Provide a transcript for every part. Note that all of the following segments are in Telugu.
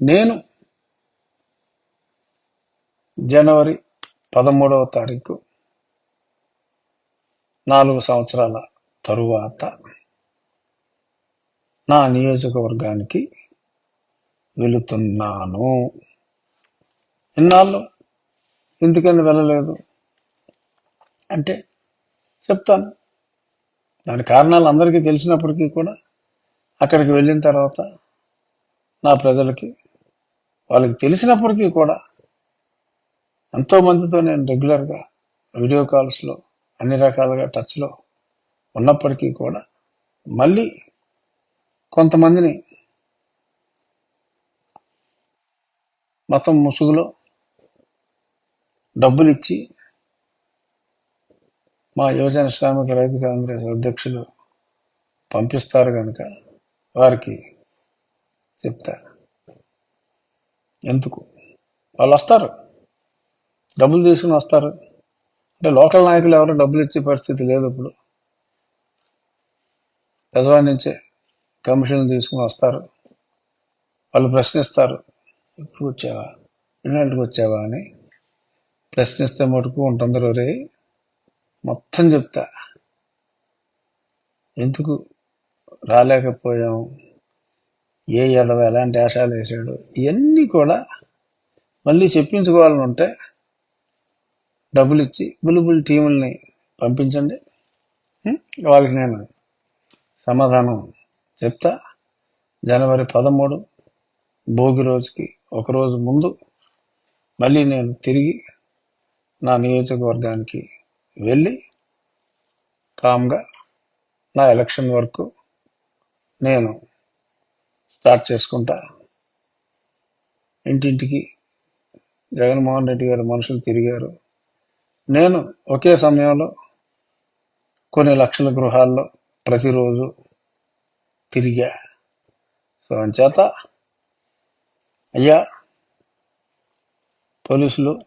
నేను జనవరి పదమూడవ తారీఖు నాలుగు సంవత్సరాల తరువాత నా నియోజకవర్గానికి వెళుతున్నాను. ఇన్నాళ్ళు ఎందుకని వెళ్ళలేదు? అంటే చెప్తాను. దాని కారణాలు అందరికీ తెలిసినప్పటికీ కూడా అక్కడికి వెళ్ళిన తర్వాత నా ప్రజలకి వాళ్ళకి తెలిసినప్పటికీ కూడా ఎంతో మందితో నేను రెగ్యులర్గా వీడియో కాల్స్లో అన్ని రకాలుగా టచ్లో ఉన్నప్పటికీ కూడా మళ్ళీ కొంతమందిని మతం ముసుగులో డబ్బులు ఇచ్చి మా యువజన శ్రామిక రైతు కాంగ్రెస్ అధ్యక్షులు పంపిస్తారు కనుక వారికి చెప్తారు ఎందుకు? వాళ్ళు వస్తారు. డబ్బులు తీసుకుని వస్తారు. అంటే లోకల్ నాయకులు ఎవరు డబ్బులు ఇచ్చే పరిస్థితి లేదు ఇప్పుడు. పెదవాడి నుంచే కమిషన్ తీసుకుని వస్తారు. వాళ్ళు ప్రశ్నిస్తారు. ఇప్పుడు వచ్చావా? ఇన్నాళ్ళకి వచ్చావా అని. ప్రశ్నిస్తే మటుకు ఉంటుంది రే మొత్తం చెప్తా. ఎందుకు రాలేకపోయాం? ఏ ఎలవ ఎలాంటి ఆశాలు వేసాడు ఇవన్నీ కూడా మళ్ళీ చెప్పించుకోవాలని ఉంటే డబ్బులు ఇచ్చి బుల్బుల్ టీముల్ని పంపించండి. వాళ్ళకి నేను సమాధానం చెప్తా. జనవరి పదమూడు భోగి రోజుకి ఒకరోజు ముందు మళ్ళీ నేను తిరిగి నా నియోజకవర్గానికి వెళ్ళి కామ్గా నా ఎలక్షన్ వరకు నేను స్టార్ట్ చేసుకుంటా. ఇంటింటికి జగన్మోహన్ రెడ్డి గారు మనుషులు తిరిగారు. నేను ఒకే సమయంలో కొన్ని లక్షల గృహాల్లో ప్రతిరోజు తిరిగా. సో అంచేత అయ్యా పోలీసులు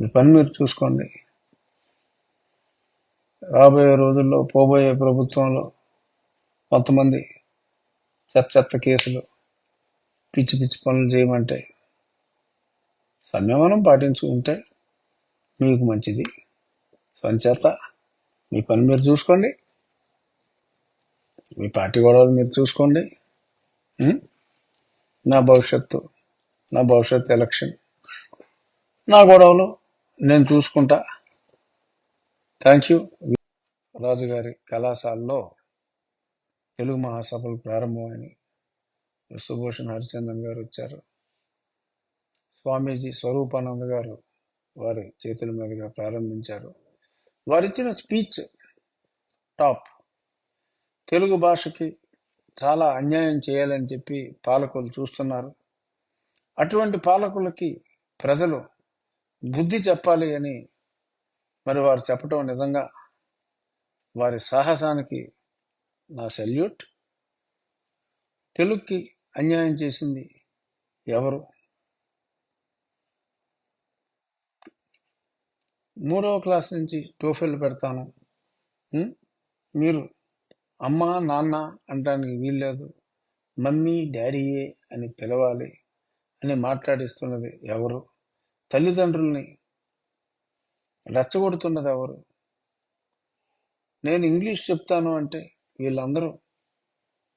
మీ పని మీరు చూసుకోండి. రాబోయే రోజుల్లో పోబోయే ప్రభుత్వంలో కొంతమంది చెత్త చెత్త కేసులు పిచ్చి పిచ్చి పనులు చేయమంటే సంయమనం పాటించుకుంటే మీకు మంచిది. సంచేత మీ పని మీరు చూసుకోండి. మీ పార్టీ గొడవలు మీరు చూసుకోండి. నా భవిష్యత్తు నా భవిష్యత్తు ఎలక్షన్ నా గొడవలు నేను చూసుకుంటా. Thank you. రాజుగారి కళాశాలలో తెలుగు మహాసభలు ప్రారంభమని విశ్వభూషణ్ హరిచందన్ గారు వచ్చారు. స్వామీజీ స్వరూపానంద గారు వారి చేతుల మీదుగా ప్రారంభించారు. వారిచ్చిన స్పీచ్ టాప్. తెలుగు భాషకి చాలా అన్యాయం చేయాలని చెప్పి పాలకులు చూస్తున్నారు. అటువంటి పాలకులకి ప్రజలు బుద్ధి చెప్పాలి అని మరి వారు చెప్పటం నిజంగా వారి సాహసానికి నా సెల్యూట్. తెలుగుకి అన్యాయం చేసింది ఎవరు? మూడవ క్లాస్ నుంచి టోఫెల్ పెడతాను. మీరు అమ్మ నాన్న అంటానికి వీల్లేదు. మమ్మీ డాడీయే అని పిలవాలి అని మాట్లాడిస్తున్నది ఎవరు? తల్లిదండ్రుల్ని రెచ్చగొడుతున్నది ఎవరు? నేను ఇంగ్లీష్ చెప్తాను అంటే వీళ్ళందరూ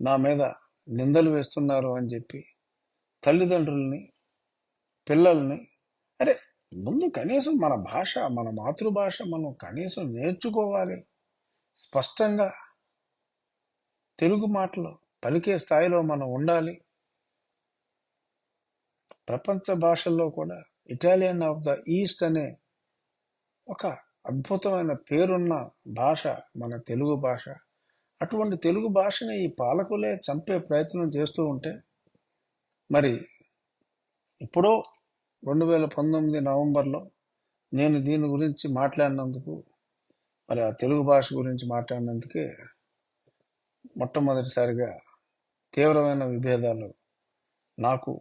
నా మీద నిందలు వేస్తున్నారు అని చెప్పి తల్లిదండ్రుల్ని పిల్లల్ని అరే ముందు కనీసం మన భాష మన మాతృభాష మనం కనీసం నేర్చుకోవాలి. స్పష్టంగా తెలుగు మాటలు పలికే స్థాయిలో మనం ఉండాలి. ప్రపంచ భాషల్లో కూడా ఇటాలియన్ ఆఫ్ ద ఈస్ట్ అనే ఒక అద్భుతమైన పేరున్న భాష మన తెలుగు భాష. అటువంటి తెలుగు భాషని ఈ పాలకులే చంపే ప్రయత్నం చేస్తూ ఉంటే మరి ఇప్పుడో రెండు వేల పంతొమ్మిది నవంబర్లో నేను దీని గురించి మాట్లాడినందుకు మరి ఆ తెలుగు భాష గురించి మాట్లాడినందుకే మొట్టమొదటిసారిగా తీవ్రమైన విభేదాలు నాకు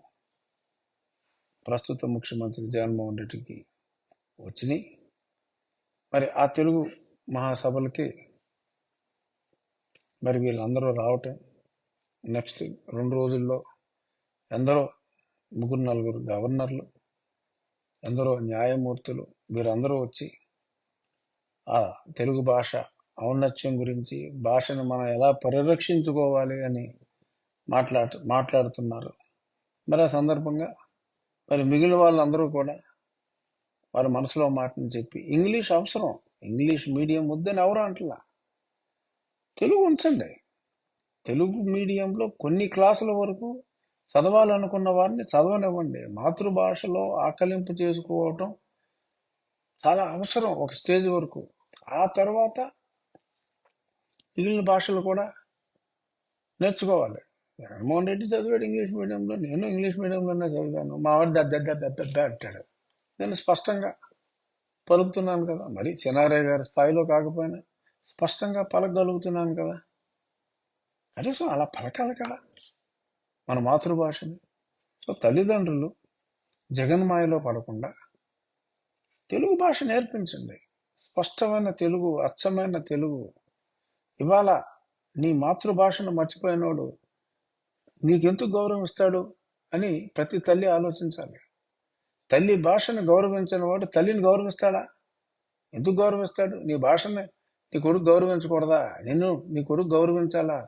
ప్రస్తుత ముఖ్యమంత్రి జగన్మోహన్ రెడ్డికి వచ్చినాయి. మరి ఆ తెలుగు మహాసభలకి మరి వీళ్ళందరూ రావటం నెక్స్ట్ రెండు రోజుల్లో ఎందరో ముగ్గురు నలుగురు గవర్నర్లు ఎందరో న్యాయమూర్తులు వీరందరూ వచ్చి ఆ తెలుగు భాష ఔన్నత్యం గురించి భాషను మనం ఎలా పరిరక్షించుకోవాలి అని మాట్లాడు మాట్లాడుతున్నారు. మరి ఆ సందర్భంగా మరి మిగిలిన వాళ్ళందరూ కూడా వారి మనసులో మాటని చెప్పి ఇంగ్లీష్ అవసరం ఇంగ్లీష్ మీడియం వద్దని ఎవరు అంటలా? తెలుగు ఉంచండి. తెలుగు మీడియంలో కొన్ని క్లాసుల వరకు చదవాలనుకున్న వారిని చదవనివ్వండి. మాతృభాషలో ఆకలింపు చేసుకోవటం చాలా అవసరం ఒక స్టేజ్ వరకు. ఆ తర్వాత మిగిలిన భాషలు కూడా నేర్చుకోవాలి. జగన్మోహన్ రెడ్డి చదివాడు ఇంగ్లీష్ మీడియంలో నేను ఇంగ్లీష్ మీడియంలోనే చదివాను. మా వాడు దద్ద అంటాడు. నేను స్పష్టంగా పలుకుతున్నాను కదా. మరి చిన్నారయ్య గారి స్థాయిలో కాకపోయినా స్పష్టంగా పలకగలుగుతున్నాను కదా. కనీసం అలా పలకాలి కదా. మన మాతృభాషని. సో తల్లిదండ్రులు జగన్మాయలో పడకుండా తెలుగు భాష నేర్పించండి. స్పష్టమైన తెలుగు అచ్చమైన తెలుగు. ఇవాళ నీ మాతృభాషను మర్చిపోయినోడు నీకెందుకు గౌరవం ఇస్తాడు అని ప్రతి తల్లి ఆలోచించాలి. తల్లి భాషను గౌరవించిన వాడు తల్లిని గౌరవిస్తాడా? ఎందుకు గౌరవిస్తాడు? నీ భాషని నీ కొడుకు గౌరవించకూడదా? నిన్ను నీ కొడుకు గౌరవించాలా?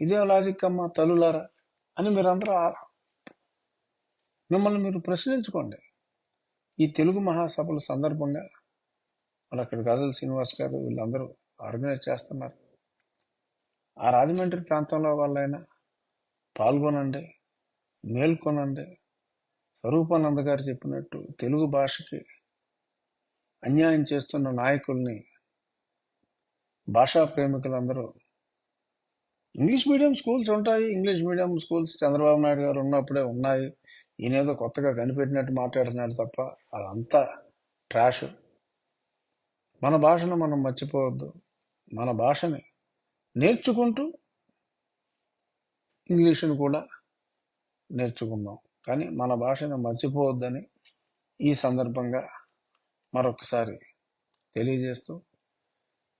ఇదే లాజిక్ అమ్మా తల్లులారా అని మీరందరూ ఆ- మిమ్మల్ని మీరు ప్రశ్నించుకోండి. ఈ తెలుగు మహాసభల సందర్భంగా మరి అక్కడ గజల్ శ్రీనివాస్ గారు వీళ్ళందరూ ఆర్గనైజ్ చేస్తున్నారు. ఆ రాజమండ్రి ప్రాంతంలో వాళ్ళైనా పాల్గొనండి మేల్కొనండి. స్వరూపానంద గారు చెప్పినట్టు తెలుగు భాషకి అన్యాయం చేస్తున్న నాయకుల్ని భాషా ప్రేమికులందరూ. ఇంగ్లీష్ మీడియం స్కూల్స్ ఉంటాయి. English medium schools Chandrababu Naidu గారు ఉన్నప్పుడే ఉన్నాయి. ఈయనేదో కొత్తగా కనిపెట్టినట్టు మాట్లాడుతున్నాడు తప్ప అదంతా ట్రాష్ మన భాషను మనం మర్చిపోవద్దు. మన భాషని నేర్చుకుంటూ ఇంగ్లీషును కూడా నేర్చుకుందాం. కానీ మన భాషను మర్చిపోవద్దని ఈ సందర్భంగా మరొకసారి తెలియజేస్తూ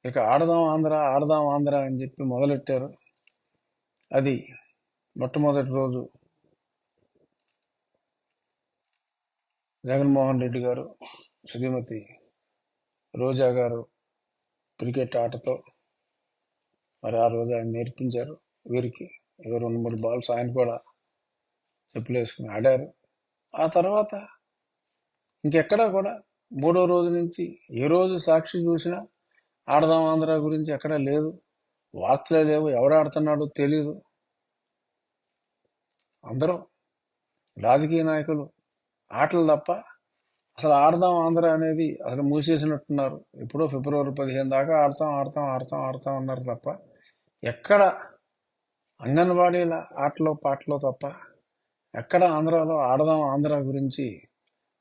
ఇక ఆడదాం ఆంధ్ర ఆడదాం ఆంధ్ర అని చెప్పి మొదలెట్టారు. అది మొట్టమొదటి రోజు జగన్మోహన్ రెడ్డి గారు శ్రీమతి రోజా గారు క్రికెట్ ఆటతో మరి ఆ రోజు ఆయన నేర్పించారు. వీరికి ఏదో రెండు మూడు బాల్స్ ఆయన కూడా చెప్పులేసుకుని ఆడారు. ఆ తర్వాత ఇంకెక్కడా కూడా మూడో రోజు నుంచి ఏ రోజు సాక్షి చూసినా ఆడదాం ఆంధ్ర గురించి ఎక్కడా లేదు. వార్తలే లేవు. ఎవడు ఆడుతున్నాడో తెలియదు అందరూ రాజకీయ నాయకులు. ఆటలు తప్ప అసలు ఆడదాం ఆంధ్ర అనేది అసలు మూసేసినట్టున్నారు. ఎప్పుడో ఫిబ్రవరి పదిహేను దాకా ఆడతాం ఆడతాం ఆడతాం ఆడతాం అన్నారు తప్ప ఎక్కడ అంగన్వాడీల ఆటలో పాటలో తప్ప ఎక్కడ ఆంధ్రాలో ఆడదాం ఆంధ్ర గురించి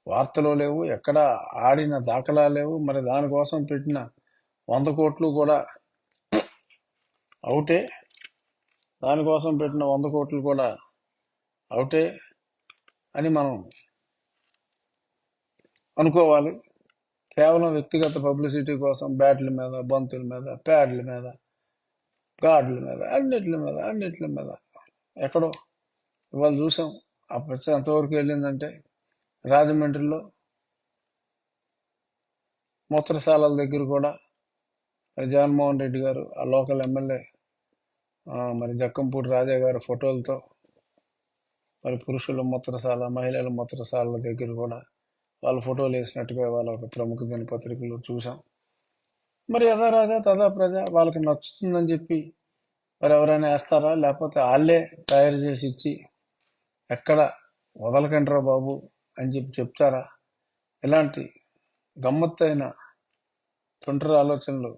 వార్తలు లేవు. ఎక్కడ ఆడిన దాఖలా లేవు. మరి దానికోసం పెట్టిన వంద కోట్లు కూడా అవుటే దానికోసం పెట్టిన వంద కోట్లు కూడా అవుటే అని మనం అనుకోవాలి. కేవలం వ్యక్తిగత పబ్లిసిటీ కోసం బ్యాట్ల మీద బంతుల మీద ప్యాడ్ల మీద గాడ్ల మీద అన్నిట్ల మీద అన్నిట్ల మీద. ఎక్కడో ఇవాళ చూసాం. ఆ ప్రశ్న ఎంతవరకు వెళ్ళిందంటే రాజమండ్రిలో మూత్రశాలల దగ్గర కూడా మరి జగన్మోహన్ రెడ్డి గారు ఆ లోకల్ ఎమ్మెల్యే మరి జక్కంపూడి రాజా గారి ఫోటోలతో మరి పురుషుల మూత్రశాల మహిళల మూత్రశాల దగ్గర కూడా వాళ్ళ ఫోటోలు వేసినట్టుగా వాళ్ళ ఒక ప్రముఖ దినపత్రికలు చూసాం మరి యథా రాజా తదా ప్రజ వాళ్ళకి నచ్చుతుందని చెప్పి మరి ఎవరైనా వేస్తారా? లేకపోతే వాళ్ళే తయారు చేసి ఇచ్చి ఎక్కడ వదలకండిరా బాబు అని చెప్పి చెప్తారా? ఇలాంటి గమ్మత్తైన తొంటరి ఆలోచనలు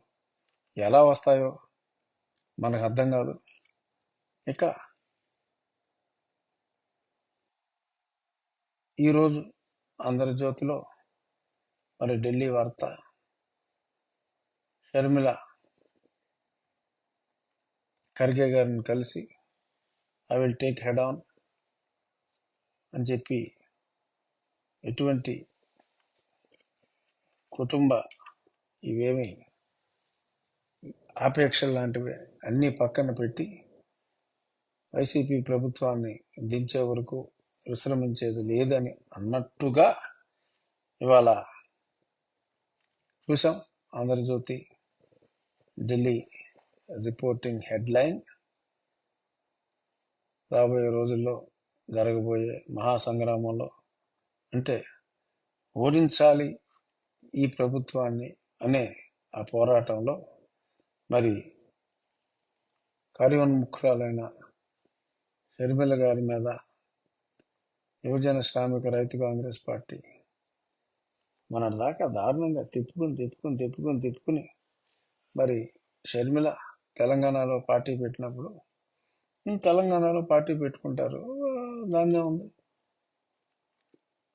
ఎలా వస్తాయో మనకు అర్థం కాదు. ఇక ఈరోజు ఆంధ్రజ్యోతిలో మరి ఢిల్లీ వార్త. షర్మిల ఖర్గే గారిని కలిసి I will take head on అని చెప్పి ఎటువంటి కుటుంబ ఇవేమి ఆపేక్షలు లాంటివి అన్నీ పక్కన పెట్టి వైసీపీ ప్రభుత్వాన్ని దించే వరకు విశ్రమించేది లేదని అన్నట్టుగా ఇవాళ చూసాం ఆంధ్రజ్యోతి ఢిల్లీ రిపోర్టింగ్ హెడ్లైన్. రాబోయే రోజుల్లో జరగబోయే మహాసంగ్రామంలో అంటే ఓడించాలి ఈ ప్రభుత్వాన్ని అనే ఆ పోరాటంలో మరి కార్యోన్ముఖురాలైన షర్మిల గారి మీద యువజన శ్రామిక రైతు కాంగ్రెస్ పార్టీ మన దాకా దారుణంగా తిప్పుకుని తిప్పుకుని తిప్పుకుని తిప్పుకుని మరి షర్మిల తెలంగాణలో పార్టీ పెట్టినప్పుడు తెలంగాణలో పార్టీ పెట్టుకుంటారు దాన్నే ఉంది.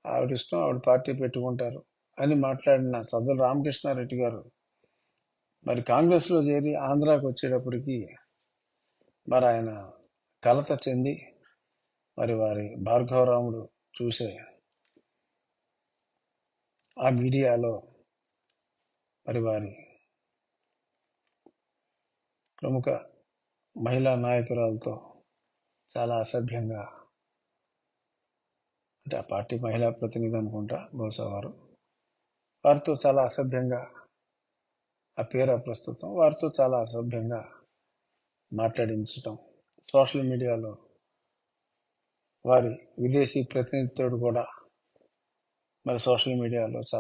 ఆవిడ ఇష్టం ఆవిడ పార్టీ పెట్టుకుంటారు అని మాట్లాడిన సజ్జల రామకృష్ణారెడ్డి గారు మరి కాంగ్రెస్లో చేరి ఆంధ్రాకి వచ్చేటప్పటికి మరి ఆయన కలత చెంది మరి వారి భార్గవరాముడు చూసే ఆ మీడియాలో మరి వారి ప్రముఖ మహిళా నాయకురాలతో చాలా అసభ్యంగా అంటే ఆ పార్టీ మహిళా ప్రతినిధి అనుకుంటా బహుశా వారు. వారితో చాలా అసభ్యంగా ఆ పేర ప్రస్తుతం వారితో చాలా అసభ్యంగా మాట్లాడించటం సోషల్ మీడియాలో వారి విదేశీ ప్రతినిధితో కూడా మరి సోషల్ మీడియాలో చాలా